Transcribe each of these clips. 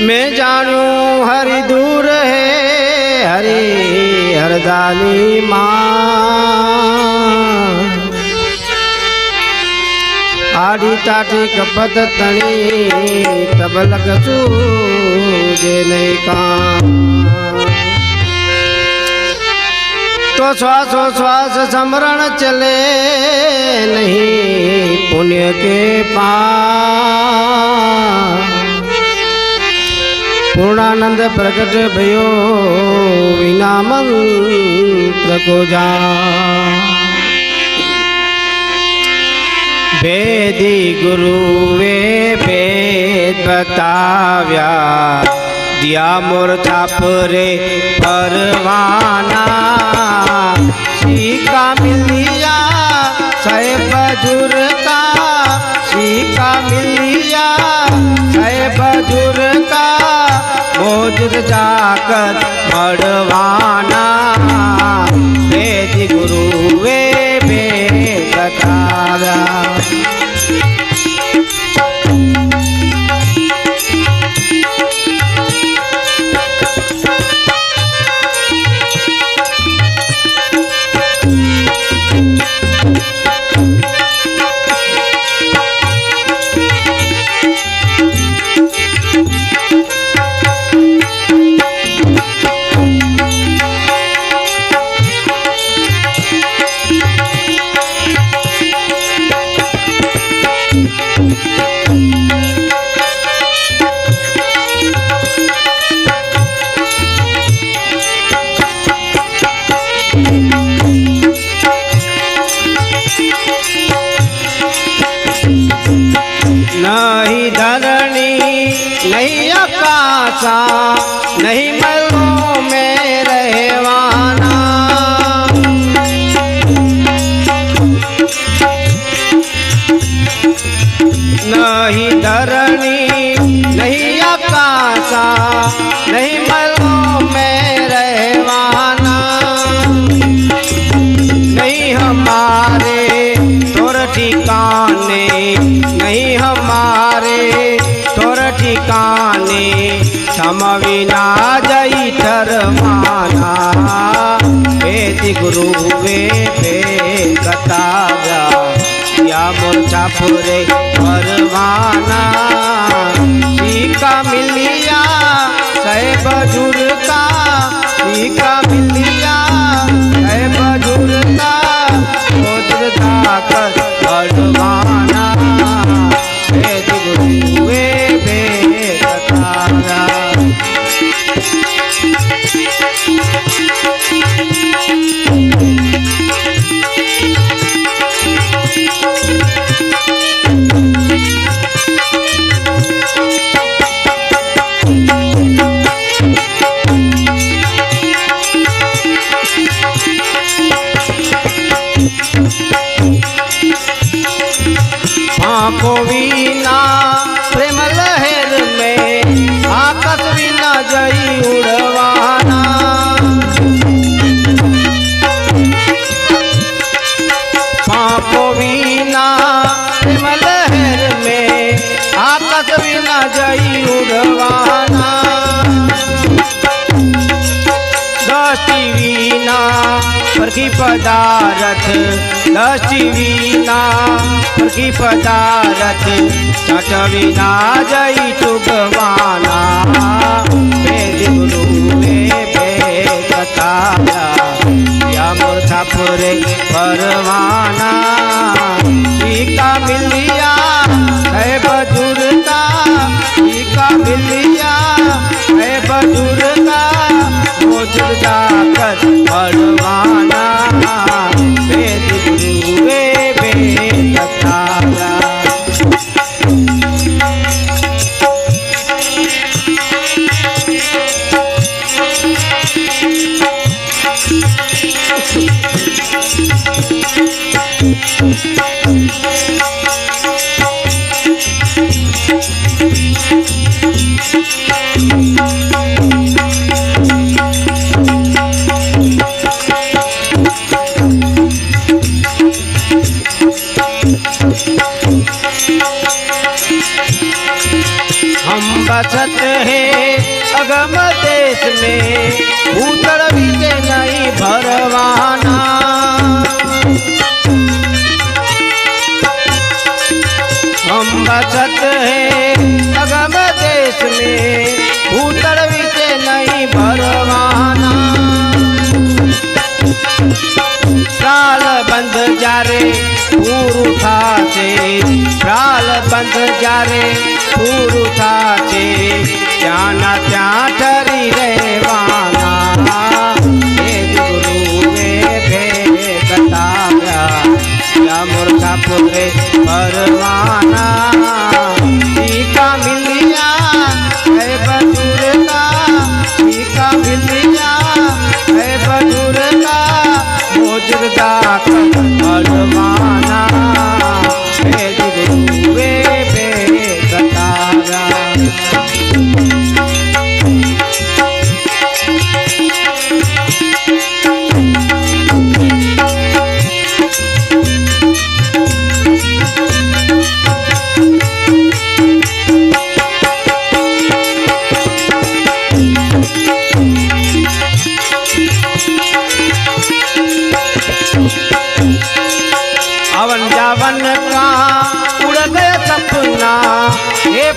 मैं जानू हरि दूर है, हरे हरदानी माँ। आड़ी ताटी कपत तनी तब लग सूजे नहीं का तो श्वासो श्वास समरण चले नहीं पुण्य के पा पूर्णानंद प्रकट भयो, बिना मंत्र को जा। वेदी गुरु वे वेद बताव्या, दिया मोर छापरे परवाना। सीखा मिलिया સાહેબ જુરતા શીખા મિલિયા. સાહેબ જુરતા મોજુર જાગત મળવાના. વેદ ગુરુ. सा विना जई धर्माना वेद गुरु वे पे कताव्या या मोर्चा पूरे परवाना। सीका मिलिया, साहेब बजुर्गा सीका मिलिया। पदारथ दृष्टि विना प्रति पदारथ चट विना जई चुगवाना वेद गुरु वे बताया या मूर्खा पुरे परवाना। टीका मिलिया, है बजुरता टीका मिलिया, है बजुरता मोजर जाकर पड़वाना वेद गुरु वे बेतारा हम बसत है। अगम देश में Tata.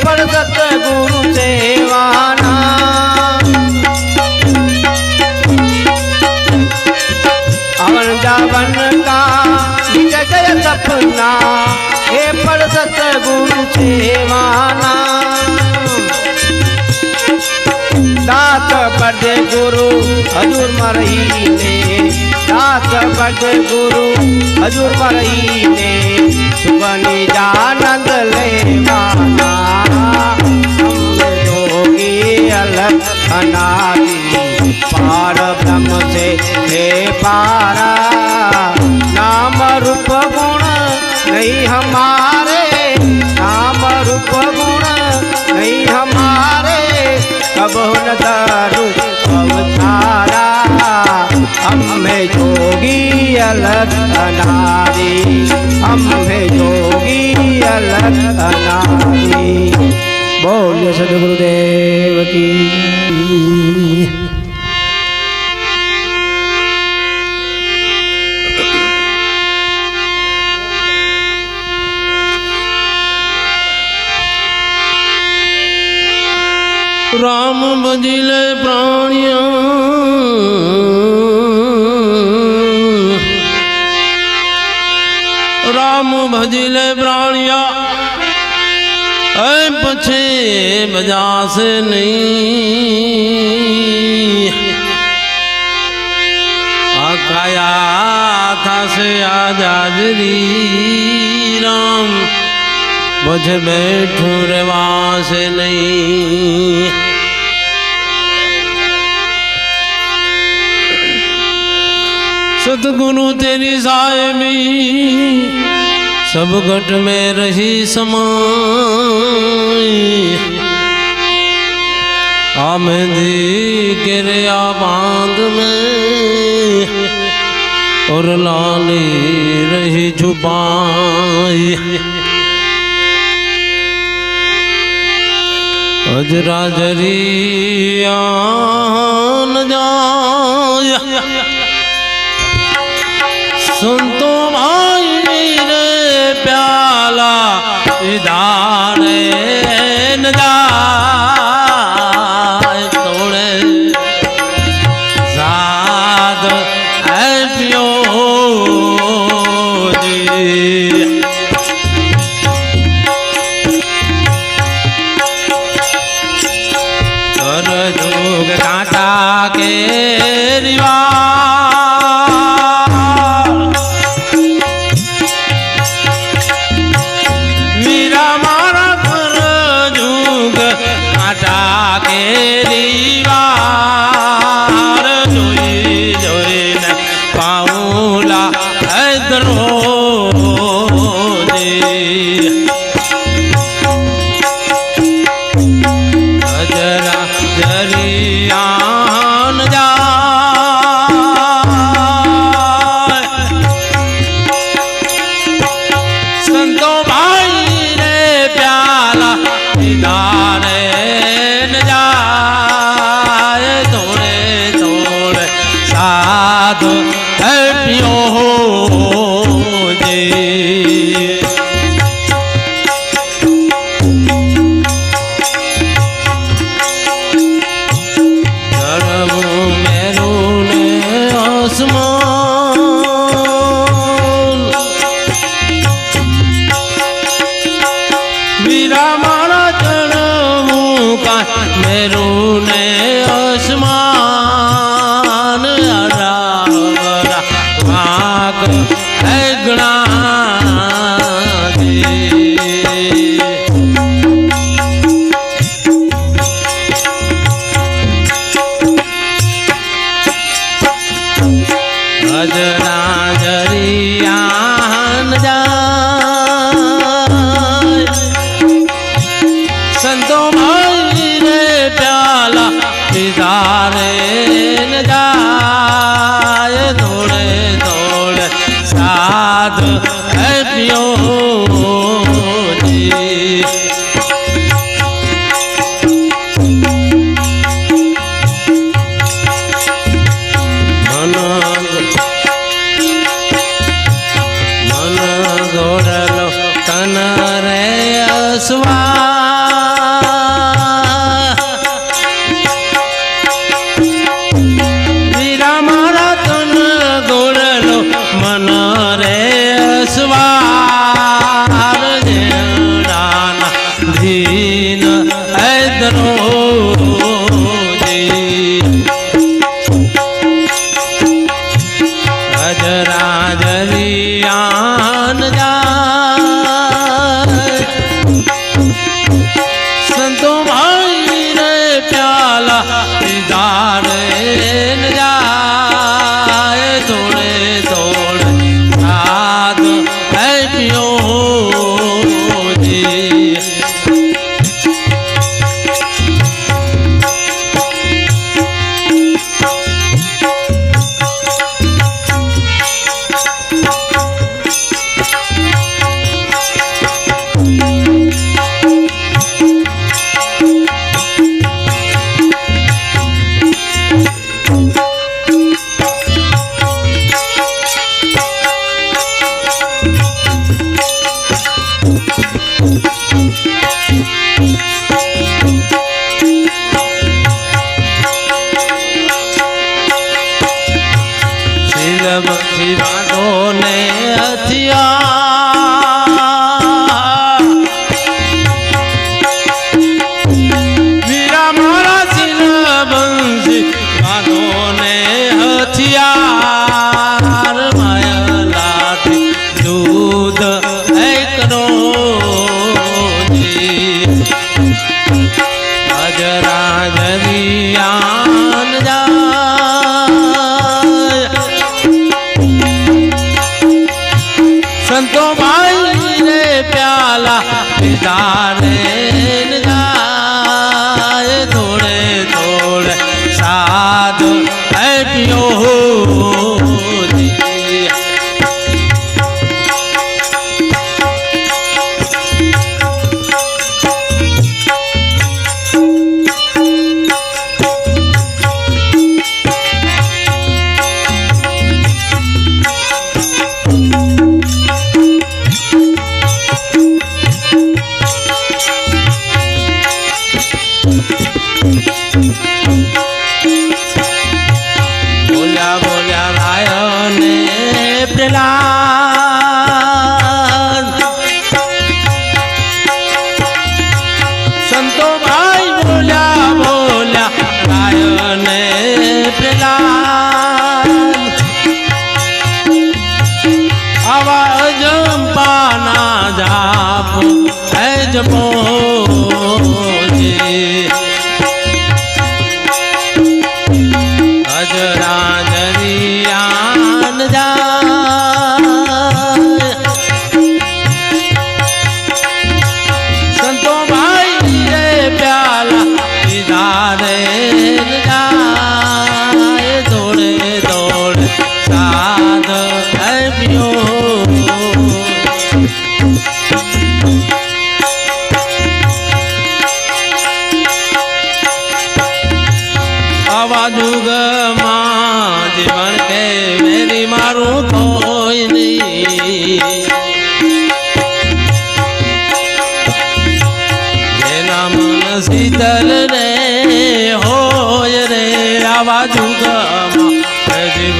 પણ સતગુરુ સેવાના. અવન જાવન કા જય સપના, એ પણ સતગુરુ સેવાના. દાત પડે ગુરુ હજુર મરહીને मरही बड़े गुरु हजूर मरही ने सुबनी जानंद लेवाना हम जोगी अलग पार ब्रह्म से हे पारा। नाम रूप गुण नहीं हमारे, नाम रूप गुण नहीं हमारे। कब न અમે જોગી અલગ અનારી અમે જોગી અલગ અનારી બોલ સદગુરુદેવ કી રામ બદિલે પ્રાણ્યા वजह से नहीं। अकाया था से आजाजरी राम बुझ बैठू रवा से नहीं। सतगुरु तेरी साय में सब घट में रही समाई। आमदी गिरया बांध में और लाली रही छुपाई अजरा जरिया न जाय सुनतो भाई रे प्याला इधारे न जाय मेरी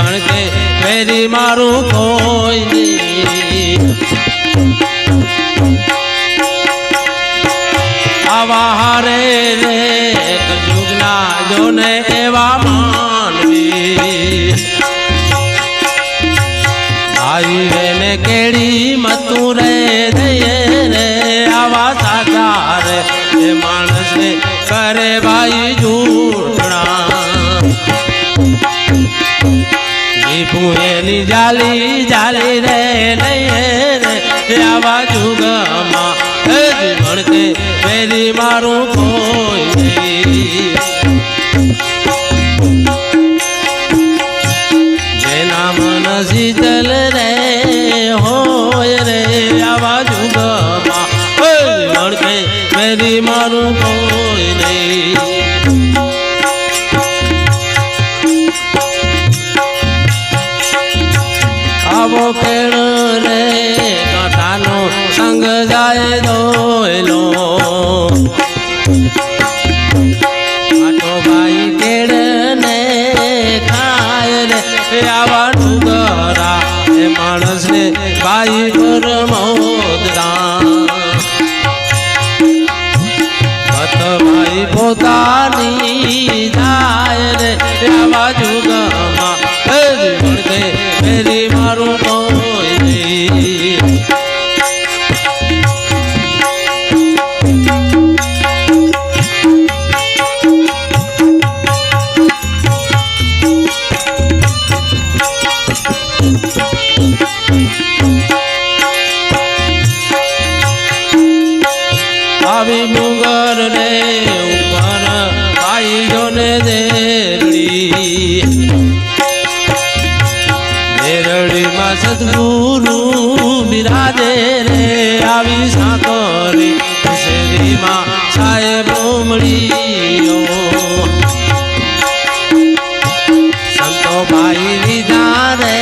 વણકે ફેરી મારું કોઈ આવા હારે રે કજુગના જોને એવા માનવી. આવી એને કેળી મતું રે દઈએ રે, આવા સાકાર માણસ કરે ભાઈ એની જાલી જાલી રે લઈએ રે. આવા જુગમાં જીવણ કે પેલી મારું કોઈ પોતાની જાય રે આવા જુગામાં ફેરી વળતે ફેરી મારું કોઈ Thank ઉપર ભાઈઓ ને દેરડી. દેરડીમાં સદગુરુ બિરાજે રે, આવી સાકરી શેરીમાં સાહેબ ઉમળીઓ સંતો ભાઈ લીધા રે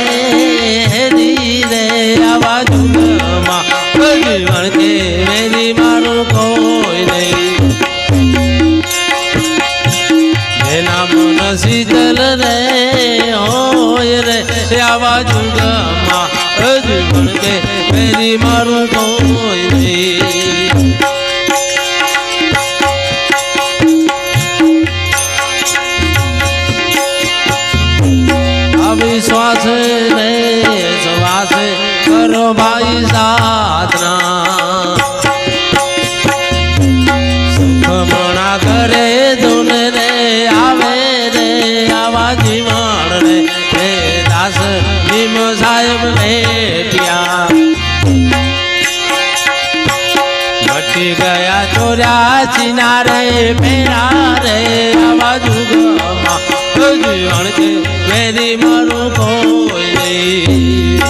હેરી રે આવા મારું કોઈ રે હોય રે આવા જુગમાં જીવન કે વેલી મારું આવા જીવન રે હે દાસ ભીમ સાહેબ ભેટ્યા મટી ગયા ચોર્યા ચીના રે પેરા રે આવા જુગમાં જીવન કે મેરી મારું કોઈ નહીં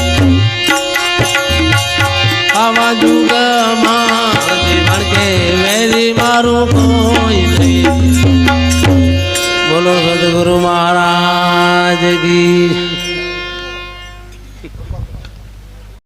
આવા જુગમાં જીવન કે મેરી મારું કોઈ નહીં બોલો સદગુરુ મહારાજ जिंदगी